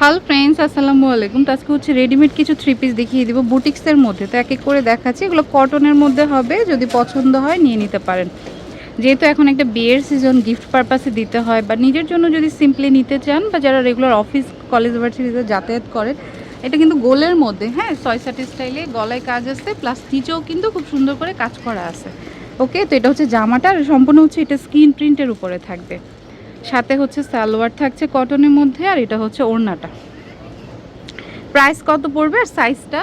Hello friends আসসালামু আলাইকুম। তো আজকে হচ্ছে রেডিমেড কিছু থ্রি পিস দেখিয়ে দিব বুটিক্সের মধ্যে। তো এক এক করে দেখাচ্ছি। এগুলো কটনের মধ্যে হবে, যদি পছন্দ হয় নিয়ে নিতে পারেন। যেহেতু এখন একটা বিয়ের সিজন গিফট পারপাসে দিতে হয় বা নিজের জন্য যদি সিম্পলি নিতে চান বা যারা রেগুলার অফিস কলেজ ভার্সিটিতে যাতায়াত করেন, এটা কিন্তু গোলের মধ্যে হ্যাঁ ছয় সাটি স্টাইলে গলায় কাজ আছে প্লাস নিচেও কিন্তু খুব সুন্দর করে কাজ করা আছে। ওকে তো এটা হচ্ছে জামাটা সম্পূর্ণ হচ্ছে এটা স্ক্রিন প্রিন্টের উপরে থাকবে। সাথে হচ্ছে সালোয়ার থাকছে কটনের মধ্যে আর এটা হচ্ছে ওড়নাটা। প্রাইস কত পড়বে আর সাইজটা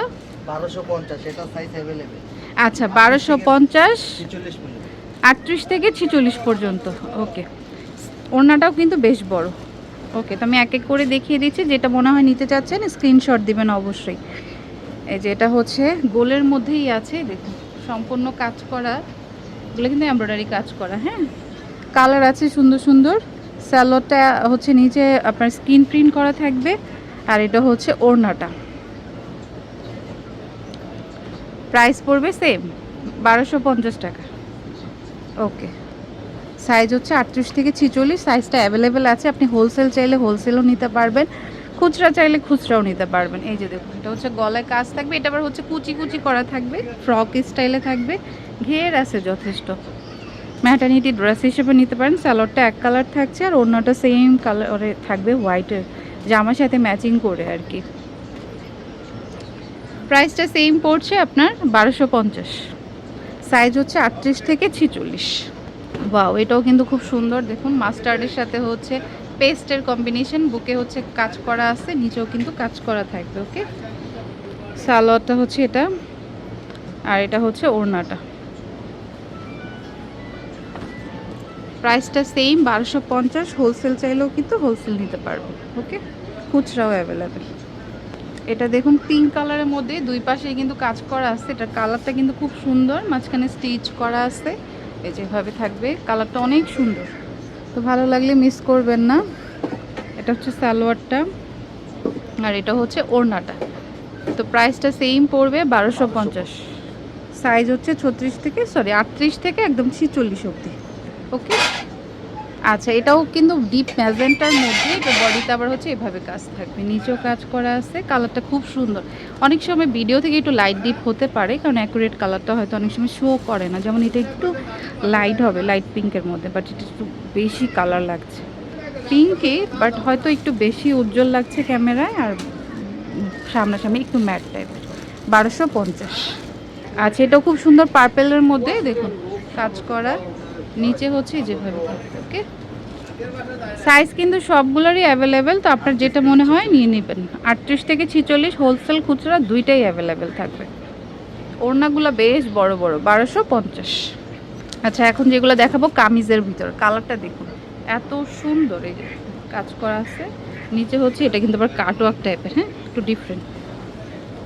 আচ্ছা বারোশো পঞ্চাশ। আটত্রিশ থেকে ছিচল্লিশ পর্যন্ত ওকে। ওড়নাটাও কিন্তু বেশ বড়। ওকে তো আমি এক এক করে দেখিয়ে দিচ্ছি যেটা মনে হয় নিতে চাচ্ছেন স্ক্রিনশট দিবেন অবশ্যই। এই যে এটা হচ্ছে গোলের মধ্যেই আছে দেখুন সম্পূর্ণ কাজ করা। এগুলো কিন্তু এমব্রয়ডারি কাজ করা হ্যাঁ? কালার আছে সুন্দর সুন্দর। স্যালোডটা হচ্ছে নিচে আপনার স্ক্রিন প্রিন্ট করা থাকবে, আর এটা হচ্ছে ওড়নাটা। প্রাইস পড়বে সেম, বারোশো পঞ্চাশ টাকা। ওকে। সাইজ হচ্ছে আটত্রিশ থেকে ছিচল্লিশ, সাইজটা অ্যাভেলেবেল আছে, আপনি হোলসেল চাইলে হোলসেলও নিতে পারবেন, খুচরা চাইলে খুচরাও নিতে পারবেন। এই যে দেখুন, এটা হচ্ছে গলায় কাজ থাকবে, এটা আবার হচ্ছে কুচি কুচি করা থাকবে, ফ্রক স্টাইলে থাকবে, ঘের আছে যথেষ্ট। ম্যাটার্নিটি ড্রেস হিসেবে নিতে পারেন। স্যালোডটা এক কালার থাকছে আর অন্যটা সেম কালারে থাকবে হোয়াইটের জামার সাথে ম্যাচিং করে আর কি। প্রাইসটা সেম পড়ছে আপনার বারোশো পঞ্চাশ। সাইজ হচ্ছে আটত্রিশ থেকে ছিচল্লিশ। বাও এটাও কিন্তু খুব সুন্দর। দেখুন মাস্টার্ডের সাথে হচ্ছে পেস্টের কম্বিনেশন বুকে হচ্ছে কাজ করা আছে, নিচেও কিন্তু কাজ করা থাকবে ওকে সালোয়ারটা হচ্ছে এটা। আর এটা হচ্ছে ওড়নাটা। প্রাইসটা সেম বারোশো পঞ্চাশ হোলসেল চাইলেও কিন্তু হোলসেল নিতে পারবে ওকে খুচরাও অ্যাভেলেবেল এটা দেখুন পিঙ্ক কালারের মধ্যে, দুই পাশে কিন্তু কাজ করা আছে। এটার কালারটা কিন্তু খুব সুন্দর, মাঝখানে স্টিচ করা আছে। এই যেভাবে থাকবে কালারটা অনেক সুন্দর। তো ভালো লাগলে মিস করবেন না। এটা হচ্ছে সালোয়ারটা, আর এটা হচ্ছে ওড়নাটা। তো প্রাইসটা সেম পড়বে বারোশো পঞ্চাশ। সাইজ হচ্ছে ছত্রিশ থেকে সরি আটত্রিশ থেকে একদম ছিচল্লিশ অবধি ওকে আচ্ছা এটাও কিন্তু ডিপ ম্যাজেন্টার মধ্যে এটা বডিতে আবার হচ্ছে এভাবে কাজ থাকবে। নিচেও কাজ করা আছে কালারটা খুব সুন্দর। অনেক সময় ভিডিও থেকে একটু লাইট ডিপ হতে পারে, কারণ অ্যাকুরেট কালারটা হয়তো অনেক সময় শো করে না। যেমন এটা একটু লাইট হবে লাইট পিঙ্কের মধ্যে বাট এটা একটু বেশি কালার লাগছে। পিঙ্কে বাট হয়তো একটু বেশি উজ্জ্বল লাগছে ক্যামেরায় আর সামনাসামনি একটু ম্যাট টাইপের বারোশো পঞ্চাশ। আচ্ছা এটাও খুব সুন্দর পার্পেলের মধ্যে, দেখুন, কাজ করা। নিচে হচ্ছে যেভাবে ওকে সাইজ কিন্তু সবগুলোরই অ্যাভেলেবেল তো আপনার যেটা মনে হয় নিয়ে নেবেন। আটত্রিশ থেকে ছিচল্লিশ হোলসেল খুচরা দুইটাই অ্যাভেলেবেল থাকবে। ওড়নাগুলো বেশ বড় বড়, বারোশো পঞ্চাশ। আচ্ছা এখন যেগুলো দেখাবো কামিজের ভিতর, কালারটা দেখুন। এত সুন্দর এই কাজ করা আছে। নিচে হচ্ছে এটা কিন্তু আবার কাটওয়ার্ক টাইপের হ্যাঁ? একটু ডিফারেন্ট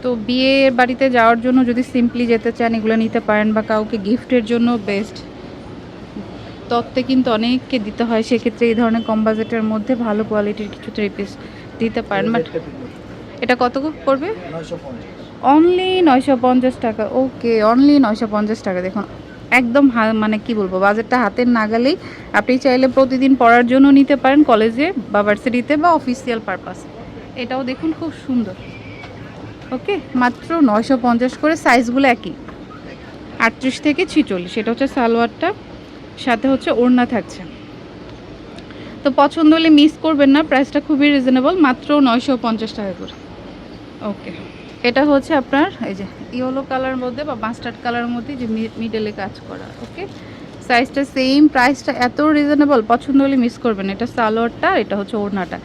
তো বিয়ে বাড়িতে যাওয়ার জন্য যদি সিম্পলি যেতে চান, এগুলো নিতে পারেন বা কাউকে গিফটের জন্য বেস্ট তত্ত্বে কিন্তু অনেককে দিতে হয়, সেক্ষেত্রে এই ধরনের কম বাজেটের মধ্যে ভালো কোয়ালিটির কিছু থ্রি পিস দিতে পারেন। বাট এটা কত পড়বে? অনলি নয়শো পঞ্চাশ টাকা। ওকে অনলি নয়শো পঞ্চাশ টাকা। দেখুন, একদম মানে কি বলব, বাজেটটা হাতের নাগালেই আপনি চাইলে প্রতিদিন পড়ার জন্য নিতে পারেন কলেজে বা ভার্সিটিতে বা অফিসিয়াল পারপাস এটাও দেখুন খুব সুন্দর। ওকে মাত্র নয়শো পঞ্চাশ করে সাইজগুলো একই। আটত্রিশ থেকে ছিচল্লিশ, এটা হচ্ছে সালোয়ারটা। সাথে হচ্ছে ওড়না থাকছে। তো পছন্দ হলে মিস করবেন না প্রাইসটা খুবই রিজনেবল মাত্র নয়শো পঞ্চাশ টাকা করে। ওকে এটা হচ্ছে আপনার এই যে ইয়েলো কালার মধ্যে বা মাস্টার্ড কালারের মধ্যে যে মিডেলে কাজ করা ওকে সাইজটা সেম প্রাইসটা এত রিজনেবল পছন্দ হলে মিস করবেন এটা সালোয়ারটা, এটা হচ্ছে ওড়নাটা।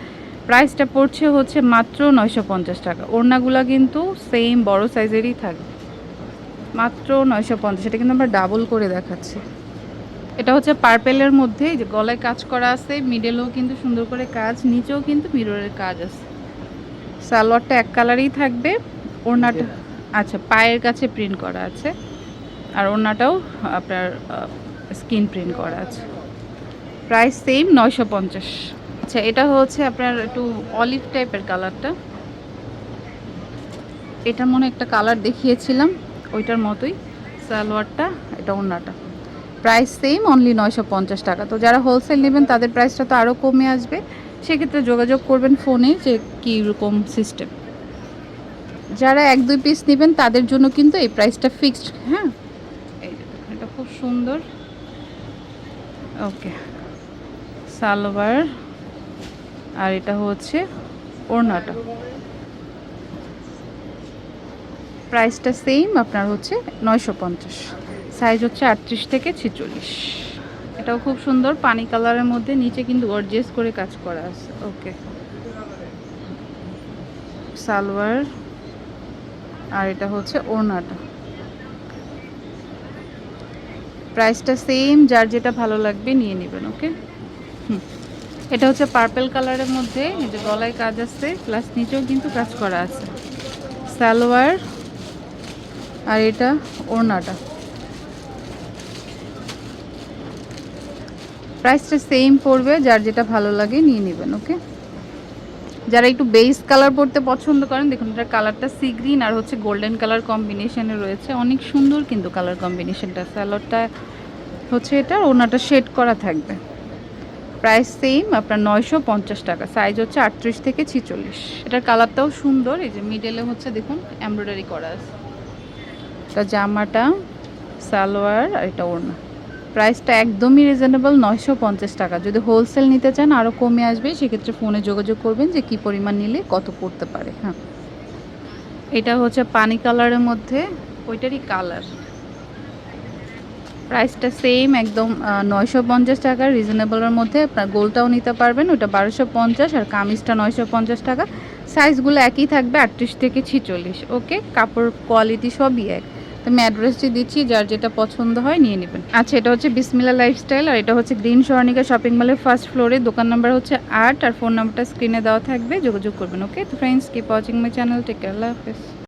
প্রাইসটা পড়ছে হচ্ছে মাত্র নয়শো পঞ্চাশ টাকা। ওড়নাগুলো কিন্তু সেম বড় সাইজেরই থাকবে। মাত্র নয়শো পঞ্চাশ, এটা কিন্তু আমরা ডাবল করে দেখাচ্ছি। এটা হচ্ছে পার্পেলের মধ্যে যে গলায় কাজ করা আছে মিডেলেও কিন্তু সুন্দর করে কাজ নিচেও কিন্তু মিররের কাজ আছে। সালোয়ারটা এক কালারই থাকবে ওড়নাটা আচ্ছা পায়ের কাছে প্রিন্ট করা আছে আর ওড়নাটাও আপনার স্কিন প্রিন্ট করা আছে। প্রাইস সেম নয়শো পঞ্চাশ। আচ্ছা এটা হচ্ছে আপনার একটু অলিভ টাইপের কালারটা এটা মনে একটা কালার দেখিয়েছিলাম ওইটার মতোই সালোয়ারটা এটা ওড়নাটা। প্রাইস সেম অনলি নয়শো পঞ্চাশ টাকা। তো যারা হোলসেল নেবেন, তাদের প্রাইসটা তো আরও কমে আসবে। সেক্ষেত্রে যোগাযোগ করবেন ফোনে যে কী রকম সিস্টেম যারা এক, দুই পিস নেবেন, তাদের জন্য কিন্তু এই প্রাইসটা ফিক্সড হ্যাঁ? এটা খুব সুন্দর। ওকে সালোয়ার, আর এটা হচ্ছে ওড়নাটা। প্রাইসটা সেম আপনার হচ্ছে নয়শো পঞ্চাশ। সাইজ হচ্ছে আটত্রিশ থেকে ছেচল্লিশ। এটাও খুব সুন্দর, পানি কালারের মধ্যে, নিচে কিন্তু গর্জিয়াস করে কাজ করা আছে। ওকে সালোয়ার আর এটা হচ্ছে ওড়নাটা। প্রাইসটা সেম যার যেটা ভালো লাগবে নিয়ে নেবেন ওকে হুম। এটা হচ্ছে পার্পেল কালারের মধ্যে, এই যে গলায় কাজ আছে প্লাস নিচেও কিন্তু কাজ করা আছে। সালোয়ার আর এটা ওড়নাটা। প্রাইসটা সেম পড়বে, যার যেটা ভালো লাগে নিয়ে নেবেন ওকে যারা একটু বেস কালার পরতে পছন্দ করেন, দেখুন এটার কালারটা সি গ্রিন আর হচ্ছে গোল্ডেন কালার কম্বিনেশনে রয়েছে। অনেক সুন্দর কিন্তু কালার কম্বিনেশনটা স্যালোডটা হচ্ছে এটা ওনাটা শেড করা থাকবে। প্রাইস সেম আপনার নয়শো পঞ্চাশ টাকা সাইজ হচ্ছে আটত্রিশ থেকে ছিচল্লিশ। এটার কালারটাও সুন্দর, এই যে মিডলে হচ্ছে দেখুন এমব্রয়ডারি করা আছে। এটা জামাটা, সালোয়ার আর এটা ওড়না। প্রাইসটা একদমই রিজনেবল নয়শো পঞ্চাশ টাকা। যদি হোলসেল নিতে চান আরও কমে আসবে, সেক্ষেত্রে ফোনে যোগাযোগ করবেন যে কী পরিমাণ নিলে কত পড়তে পারে হ্যাঁ। এটা হচ্ছে পানি কালারের মধ্যে, ওইটারই কালার। প্রাইসটা সেম একদম নয়শো পঞ্চাশ টাকা রিজনেবলের মধ্যে। আপনার গোলটাও নিতে পারবেন, ওটা বারোশো পঞ্চাশ, আর কামিজটা নয়শো পঞ্চাশ টাকা। সাইজগুলো একই থাকবে, আটত্রিশ থেকে ছিচল্লিশ ওকে কাপড় কোয়ালিটি সবই এক। তো আমি অ্যাড্রেসটি দিচ্ছি, যার যেটা পছন্দ হয় নিয়ে নেবেন। আচ্ছা এটা হচ্ছে বিসমিলা লাইফস্টাইল আর এটা হচ্ছে গ্রিন স্বর্ণিকা শপিং মলের ফার্স্ট ফ্লোরে দোকান নাম্বার হচ্ছে আট আর ফোন নাম্বারটা স্ক্রিনে দেওয়া থাকবে, যোগাযোগ করবেন ওকে তো friends keep watching my channel take care আল্লাহ হাফেজ।